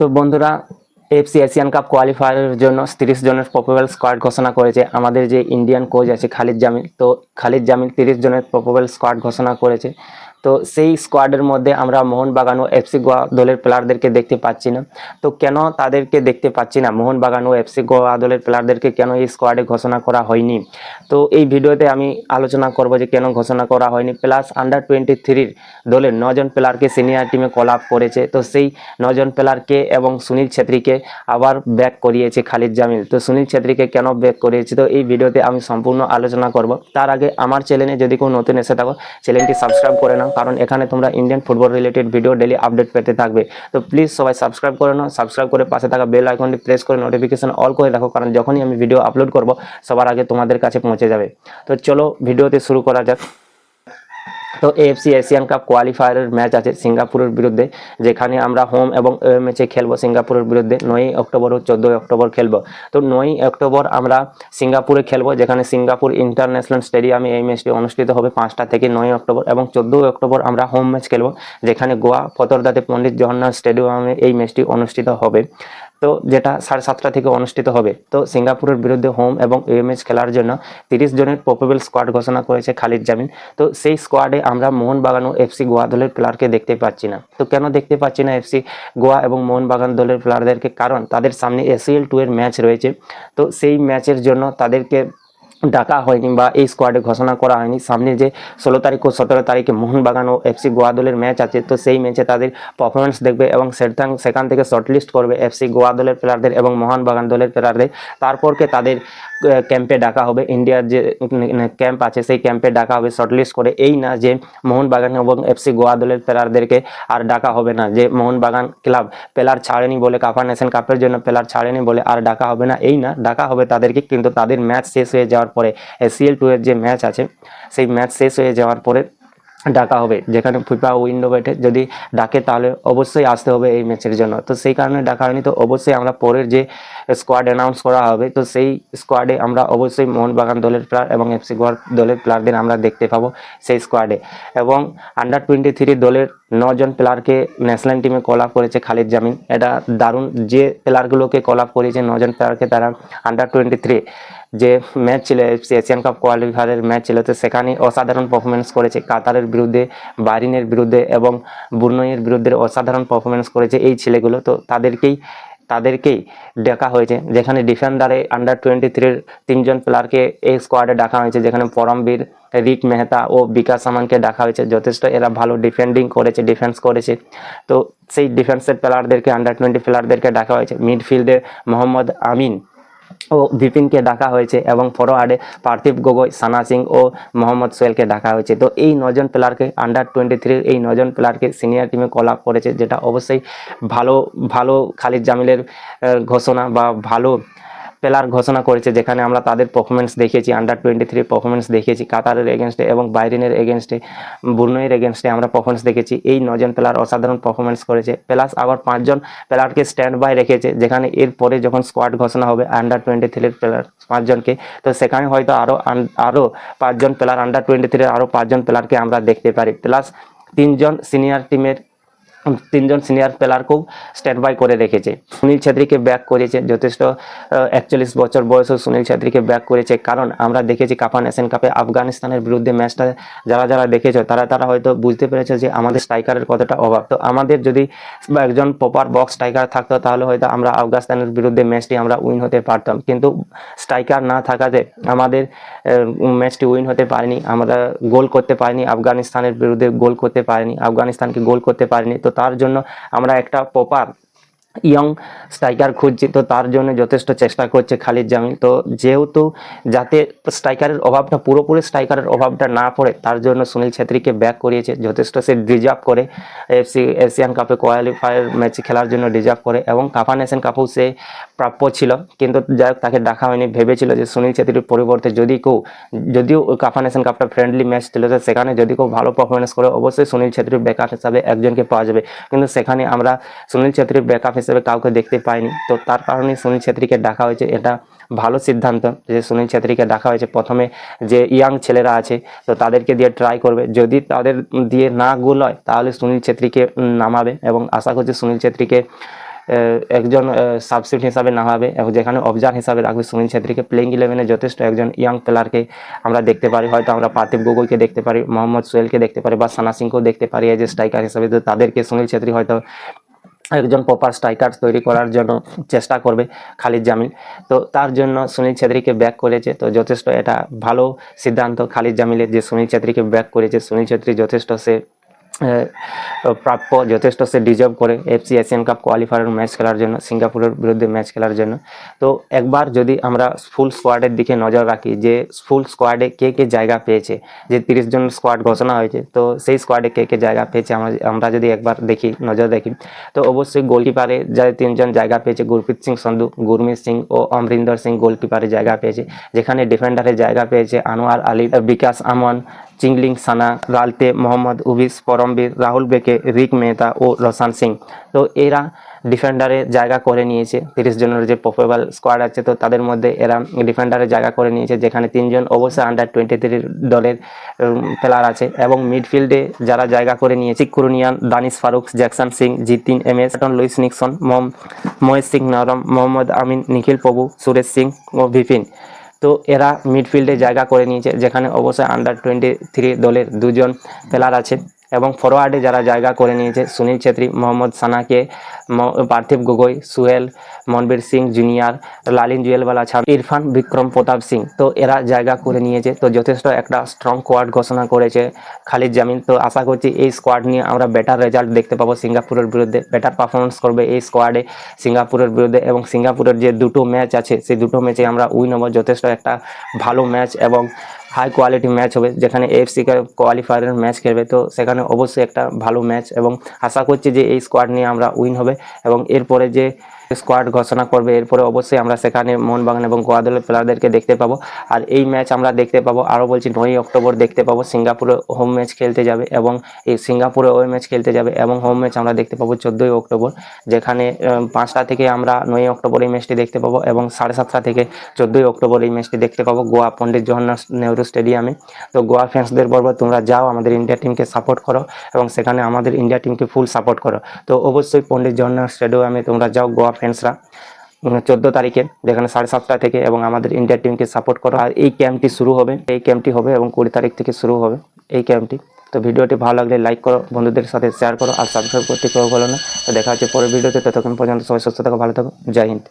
তো বন্ধুরা FC Asian cup কোয়ালিফায়ারের জন্য তিরিশ জনের প্রপোবেল স্কোয়াড ঘোষণা করেছে। আমাদের যে ইন্ডিয়ান কোচ আছে খালিদ জামিল, তো খালিদ জামিল তিরিশ জনের প্রপোবেল স্কোয়াড ঘোষণা করেছে। তো সেই স্কোয়াডের মধ্যে আমরা মোহনবাগান ও এফসি গোয়া দলের প্লেয়ারদেরকে দেখতে পাচ্ছি না। তো কেন তাদেরকে দেখতে পাচ্ছি না? মোহনবাগান ও এফসি গোয়া দলের প্লেয়ারদেরকে কেন এই স্কোয়াডে ঘোষণা করা হয়নি? তো এই ভিডিওতে আমি আলোচনা করব যে কেন ঘোষণা করা হয়নি। প্লাস আন্ডার টোয়েন্টি থ্রির দলের নজন প্লেয়ারকে সিনিয়র টিমে কল আপ করেছে। তো সেই নজন প্লেয়ারকে এবং সুনীল ছেত্রীকে আবার ব্যাক করিয়েছে খালিদ জামিল। তো সুনীল ছেত্রীকে কেন ব্যাক করিয়েছে? তো এই ভিডিওতে আমি সম্পূর্ণ আলোচনা করব। তার আগে আমার চ্যানেলে যদি কোনো নতুন এসে থাকো চ্যানেলটি সাবস্ক্রাইব করে নাও। কারণ এখানে তোমরা Indian football related video daily update পেতে থাকবে। তো প্লিজ সবাই সাবস্ক্রাইব করে নাও সাবস্ক্রাইব করে পাশে থাকা বেল আইকনটি প্রেস করে নোটিফিকেশন অল করে রাখো, কারণ যখনই আমি ভিডিও আপলোড করব, সবার আগে তোমাদের কাছে পৌঁছে যাবে। তো চলো ভিডিওতে শুরু করা যাক। তো এএফসি এশিয়ান কাপ কোয়ালিফায়ারের ম্যাচ আছে সিঙ্গাপুরের বিরুদ্ধে, যেখানে আমরা হোম এবং ম্যাচে খেলব, সিঙ্গাপুরের বিরুদ্ধে। নয়ই অক্টোবর ও চোদ্দোই অক্টোবর খেলব। তো নয়ই অক্টোবর আমরা সিঙ্গাপুরে খেলব, যেখানে সিঙ্গাপুর ইন্টারন্যাশনাল স্টেডিয়ামে এই ম্যাচটি অনুষ্ঠিত হবে পাঁচটা থেকে নয় অক্টোবর এবং চোদ্দোই অক্টোবর আমরা হোম ম্যাচ খেলব, যেখানে গোয়া ফতরদাতে পণ্ডিত জগন্নাথ স্টেডিয়ামে এই ম্যাচটি অনুষ্ঠিত হবে। তো যেটা সাড়ে সাতটা থেকে অনুষ্ঠিত হবে। তো সিঙ্গাপুরের বিরুদ্ধে হোম এবং ইউএমএস খেলার জন্য তিরিশ জনের প্রপেবল স্কোয়াড ঘোষণা করেছে খালিদ জামিন। তো সেই স্কোয়াডে আমরা মোহনবাগান ও এফসি গোয়া দলের প্লেয়ারকে দেখতে পাচ্ছি না। তো কেন দেখতে পাচ্ছি না এফসি গোয়া এবং মোহনবাগান দলের প্লেয়ারদেরকে কারণ তাদের সামনে এসিএল টু এর ম্যাচ রয়েছে। তো সেই ম্যাচের জন্য তাদেরকে ডাকা হয়নি বা এই স্কোয়াডে ঘোষণা করা হয়নি। সামনে যে ষোলো তারিখ ও সতেরো তারিখে মোহনবাগান ও এফসি গোয়া দলের ম্যাচ আছে, তো সেই ম্যাচে তাদের পারফরমেন্স দেখবে এবং সেখান থেকে শর্টলিস্ট করবে এফসি গোয়া দলের প্লেয়ারদের এবং মোহনবাগান দলের প্লেয়ারদের তারপরকে তাদের ক্যাম্পে ডাকা হবে। ইন্ডিয়ার যে ক্যাম্প আছে, সেই ক্যাম্পে ডাকা হবে শর্টলিস্ট করে। এই না যে মোহনবাগান এবং এফসি গোয়া দলের প্লেয়ারদেরকে আর ডাকা হবে না, যে মোহনবাগান ক্লাব প্লেয়ার ছাড়েনি বলে কাপা নেশন কাপের জন্য প্লেয়ার ছাড়েনি বলে আর ডাকা হবে না। এই না, ডাকা হবে তাদেরকে, কিন্তু তাদের ম্যাচ শেষ হয়ে যাওয়ার পরে এসিএল টু এর যে ম্যাচ আছে, সেই ম্যাচ শেষ হয়ে যাওয়ার পরে ডাকা হবে। যেখানে ফিফা উইন্ডো বেটে যদি ডাকে, তাহলে অবশ্যই আসতে হবে এই ম্যাচের জন্য। তো সেই কারণে ডাকা হয়নি। তো অবশ্যই আমরা পরের যে স্কোয়াড অ্যানাউন্স করা হবে, তো সেই স্কোয়াডে আমরা অবশ্যই মোহনবাগান দলের প্লেয়ার এবং এফসি গোয়ার দলের প্লেয়ারদের আমরা দেখতে পাবো সেই স্কোয়াডে এবং আন্ডার টোয়েন্টি থ্রি দলের নজন প্লেয়ারকে ন্যাশনাল টিমে কল আপ করেছে খালিদ জামিন। এটা দারুণ যে প্লেয়ারগুলোকে কল আপ করেছে নজন প্লেয়ারকে তারা আন্ডার টোয়েন্টি থ্রি যে ম্যাচ ছিল এশিয়ান কাপ কোয়ালিফায়ারের ম্যাচ ছিল, তো সেখানে অসাধারণ পারফরমেন্স করেছে। কাতারের বিরুদ্ধে বারিনের বিরুদ্ধে এবং বুর্নইয়ের বিরুদ্ধে অসাধারণ পারফরমেন্স করেছে এই ছেলেগুলো। তো তাদেরকেই তাদেরকেই ডাকা হয়েছে। যেখানে ডিফেন্ডারে আন্ডার টোয়েন্টি থ্রির তিনজন প্লেয়ারকে এই স্কোয়াডে ডাকা হয়েছে। যেখানে পরমবীর রিক মেহতা ও বিকাশ সামানকে ডাকা হয়েছে। যথেষ্ট এরা ভালো ডিফেন্ডিং করেছে ডিফেন্স করেছে। তো সেই ডিফেন্সের প্লেয়ারদেরকে আন্ডার টোয়েন্টি প্লেয়ারদেরকে ডাকা হয়েছে। মিডফিল্ডে মোহাম্মদ আমিন ও বিপিনকে ডাকা হয়েছে এবং ফরওয়ার্ডে পার্থিব গগৈ, সানা সিং ও মোহাম্মদ সোহেলকে ডাকা হয়েছে। তো এই নজন প্লেয়ারকে আন্ডার টোয়েন্টি থ্রির এই নজন প্লেয়ারকে সিনিয়র টিমে কল আপ করেছে, যেটা অবশ্যই ভালো ভালো খালিদ জামিলের ঘোষণা বা ভালো প্লেয়ার ঘোষণা করেছে, যেখানে আমরা তাদের পারফরমেন্স দেখিয়েছি আন্ডার টোয়েন্টি থ্রি পারফরমেন্স দেখিয়েছি কাতারের এগেনস্টে এবং বাইরিনের এগেনস্টে বুর্নয়ের এগেনস্টে আমরা পারফরমেন্স দেখেছি। এই নজন প্লেয়ার অসাধারণ পারফরমেন্স করেছে। প্লাস আবার পাঁচজন প্লেয়ারকে স্ট্যান্ড বাই রেখেছে, যেখানে এরপরে যখন স্কোয়াড ঘোষণা হবে আন্ডার টোয়েন্টি থ্রির প্লেয়ার পাঁচজনকে, তো সেখানে হয়তো আরও আরও পাঁচজন প্লেয়ার আন্ডার টোয়েন্টি থ্রির আরও পাঁচজন প্লেয়ারকে আমরা দেখতে পারি। প্লাস তিনজন সিনিয়র টিমের তিনজন সিনিয়র প্লেয়ারকেও স্ট্যান্ড বাই করে রেখেছে। সুনীল ছেত্রীকে ব্যাক করেছে, যথেষ্ট একচল্লিশ বছর বয়সেও সুনীল ছেত্রীকে ব্যাক করেছে। কারণ আমরা দেখেছি কাপান এশিয়ান কাপে আফগানিস্তানের বিরুদ্ধে ম্যাচটা যারা যারা দেখেছ, তারা তারা হয়তো বুঝতে পেরেছে যে আমাদের স্ট্রাইকারের কতটা অভাব। তো আমাদের যদি একজন প্রপার বক্স স্ট্রাইকার থাকতো, তাহলে হয়তো আমরা আফগানিস্তানের বিরুদ্ধে ম্যাচটি আমরা উইন হতে পারতাম। কিন্তু স্ট্রাইকার না থাকাতে আমাদের ম্যাচটি উইন হতে পারিনি, আমরা গোল করতে পারিনি, আফগানিস্তানের বিরুদ্ধে গোল করতে পারিনি, আফগানিস্তানকে গোল করতে পারিনি। তো তার জন্য আমরা একটা প্রপার ইয়ং স্ট্রাইকার খুঁজছি, তো তার জন্য যথেষ্ট চেষ্টা করছে খালিদ জামিল। তো যেহেতু যাতে স্ট্রাইকারের অভাবটা, পুরোপুরি স্ট্রাইকারের অভাবটা না পড়ে, তার জন্য সুনীল ছেত্রীকে ব্যাক করিয়েছে। যথেষ্ট সে ডিজার্ভ করে এফসি এশিয়ান কাপে কোয়ালিফায়ার ম্যাচ খেলার জন্য ডিজার্ভ করে এবং কাপান এশিয়ান কাপেও সে প্রাপ্য ছিল। কিন্তু যাই তাকে ডাকা হয়নি। ভেবেছিল যে সুনীল ছেত্রীর পরিবর্তে যদি কেউ, যদিও কাপান এশিয়ান কাপটা ফ্রেন্ডলি ম্যাচ ছিল, তো সেখানে যদি কেউ ভালো পারফরমেন্স করে, অবশ্যই সুনীল ছেত্রীর ব্যাকআপ হিসাবে একজনকে পাওয়া যাবে। কিন্তু সেখানে আমরা সুনীল ছেত্রীর ব্যাকআপ হিসেবে কাউকে দেখতে পাইনি। তো তার কারণে সুনীল ছেত্রীকে ডাকা হয়েছে। এটা ভালো সিদ্ধান্ত যে সুনীল ছেত্রীকে ডাকা হয়েছে। প্রথমে যে ইয়াং ছেলেরা আছে, তো তাদেরকে দিয়ে ট্রাই করবে। যদি তাদের দিয়ে না গোল হয়, তাহলে সুনীল ছেত্রীকে নামাবে এবং আশা করছি সুনীল ছেত্রীকে একজন সাবস্টিটিউট হিসাবে না হবে এবং যেখানে অবজার হিসাবে রাখবে, সুনীল ছেত্রীকে প্লেইং ইলেভেনে যথেষ্ট একজন ইয়াং প্লেয়ারকে আমরা দেখতে পারি। হয়তো আমরা পার্থিব গগৈকে দেখতে পারি, মোহাম্মদ সোহেলকে দেখতে পারি বা সানা সিংকেও দেখতে পারি এজ এ স্ট্রাইকার হিসাবে। তো তাদেরকে সুনীল ছেত্রী হয়তো একজন প্রপার স্ট্রাইকার তৈরি করার জন্য চেষ্টা করবে খালিদ জামিল তো তার জন্য সুনীল ছেত্রীকে ব্যাক করেছে, তো যথেষ্ট এটা ভালো সিদ্ধান্ত। খালিদ জামিলের যে সুনীল ছেত্রীকে ব্যাক করেছে, সুনীল ছেত্রী যথেষ্ট সে প্রাপ্য যথেষ্ট সে ডিজার্ভ করে FC Asian cup qualifier match খেলার জন্য, সিঙ্গাপুরের বিরুদ্ধে ম্যাচ খেলার জন্য। তো একবার যদি আমরা ফুল স্কোয়াডের দিকে নজর রাখি, যে ফুল স্কোয়াডে কে কে জায়গা পেয়েছে, যে তিরিশ জন স্কোয়াড ঘোষণা হয়েছে, তো সেই স্কোয়াডে কে কে জায়গা পেয়েছে আমরা আমরা যদি একবার দেখি, নজর দেখি, তো অবশ্যই গোলকিপারে যে তিনজন জায়গা পেয়েছে, গুরপ্রীত সিং সন্ধু, গুরমিত সিং ও অমরিন্দর সিং গোলকিপারে জায়গা পেয়েছে। যেখানে ডিফেন্ডারে জায়গা পেয়েছে আনোয়ার আলী, বিকাশ আমন, চিংলিং সানা লালতে মোহাম্মদ উবিস পরমবীর রাহুল বেকে রিক মেহতা ও রসান সিং তো এরা ডিফেন্ডারে জায়গা করে নিয়েছে, তিরিশ জনের যে প্রফেবল স্কোয়াড আছে, তো তাদের মধ্যে এরা ডিফেন্ডারে জায়গা করে নিয়েছে, যেখানে তিনজন অবশ্যই আন্ডার টোয়েন্টি থ্রি দলের প্লেয়ার আছে। এবং মিডফিল্ডে যারা জায়গা করে নিয়েছে Kuruniyan Danish Farooq Jackson Singh Jithin M S Lewis Nixon মোম মহেশ সিং নরম মোহাম্মদ আমিন নিখিল প্রভু সুরেশ সিং ও বিপিন তো এরা মিডফিল্ডে জায়গা করে নিয়েছে, যেখানে অবশ্যই আন্ডার টোয়েন্টি থ্রি দলের দুজন প্লেয়ার আছে। এবং ফরওয়ার্ডে যারা জায়গা করে নিয়েছে, সুনীল ছেত্রী, মোহাম্মদ সানাকে পার্থিব গগৈ, সুহেল, মনবীর সিং জুনিয়র, লালিন জুয়েলওয়ালা ছাড়া ইরফান বিক্রম প্রতাপ সিং। তো এরা জায়গা করে নিয়েছে। তো যথেষ্ট একটা স্ট্রং স্কোয়াড ঘোষণা করেছে খালিদ জামিন। তো আশা করছি এই স্কোয়াড নিয়ে আমরা বেটার রেজাল্ট দেখতে পাবো সিঙ্গাপুরের বিরুদ্ধে। বেটার পারফরমেন্স করবে এই স্কোয়াডে সিঙ্গাপুরের বিরুদ্ধে এবং সিঙ্গাপুরের যে দুটো ম্যাচ আছে, সেই দুটো ম্যাচে আমরা উইন হব। যথেষ্ট একটা ভালো ম্যাচ এবং হাই কোয়ালিটি ম্যাচ হবে, যেখানে এফসি কোয়ালিফায়ারের ম্যাচ খেলবে। তো সেখানে অবশ্যই একটা ভালো ম্যাচ এবং আশা করছি যে এই স্কোয়াড নিয়ে আমরা উইন হবে এবং এরপরে যে স্কোয়াড ঘোষণা করবে। এরপরে অবশ্যই আমরা সেখানে মোহনবাগান এবং গোয়া দলের প্লেয়ারদেরকে দেখতে পাবো। আর এই ম্যাচ আমরা দেখতে পাবো, আরও বলছি, নয়ই অক্টোবর দেখতে পাবো, সিঙ্গাপুরে হোম ম্যাচ খেলতে যাবে এবং এই সিঙ্গাপুরে ওই ম্যাচ খেলতে যাবে এবং হোম ম্যাচ আমরা দেখতে পাবো চোদ্দোই অক্টোবর, যেখানে পাঁচটা থেকে আমরা নয়ই অক্টোবর এই ম্যাচটি দেখতে পাবো এবং সাড়ে সাতটা থেকে চোদ্দোই অক্টোবর এই ম্যাচটি দেখতে পাবো গোয়া পণ্ডিত জওহরলাল নেহরু স্টেডিয়ামে তো গোয়া ফ্যান্সদের বলব তোমরা যাও, আমাদের ইন্ডিয়া টিমকে সাপোর্ট করো এবং সেখানে আমাদের ইন্ডিয়া টিমকে ফুল সাপোর্ট করো। তো অবশ্যই পণ্ডিত জওহরলাল স্টেডিয়ামে তোমরা যাও, গোয়া ফ্যান্সরা চোদ্দ তারিখে, যেখানে সাড়ে সাতটা থেকে এবং আমাদের ইন্ডিয়া টিমকে সাপোর্ট করো। আর এই ক্যাম্পটি শুরু হবে, এই ক্যাম্পটি হবে এবং কুড়ি তারিখ থেকে শুরু হবে এই ক্যাম্পটি তো ভিডিওটি ভালো লাগলে লাইক করো, বন্ধুদের সাথে শেয়ার করো আর সাবস্ক্রাইব করতে কেউ বলো না। তো দেখা হচ্ছে পরের ভিডিওতে, ততক্ষণ পর্যন্ত সবাই সুস্থ থাকো, ভালো থাকো। জয় হিন্দ।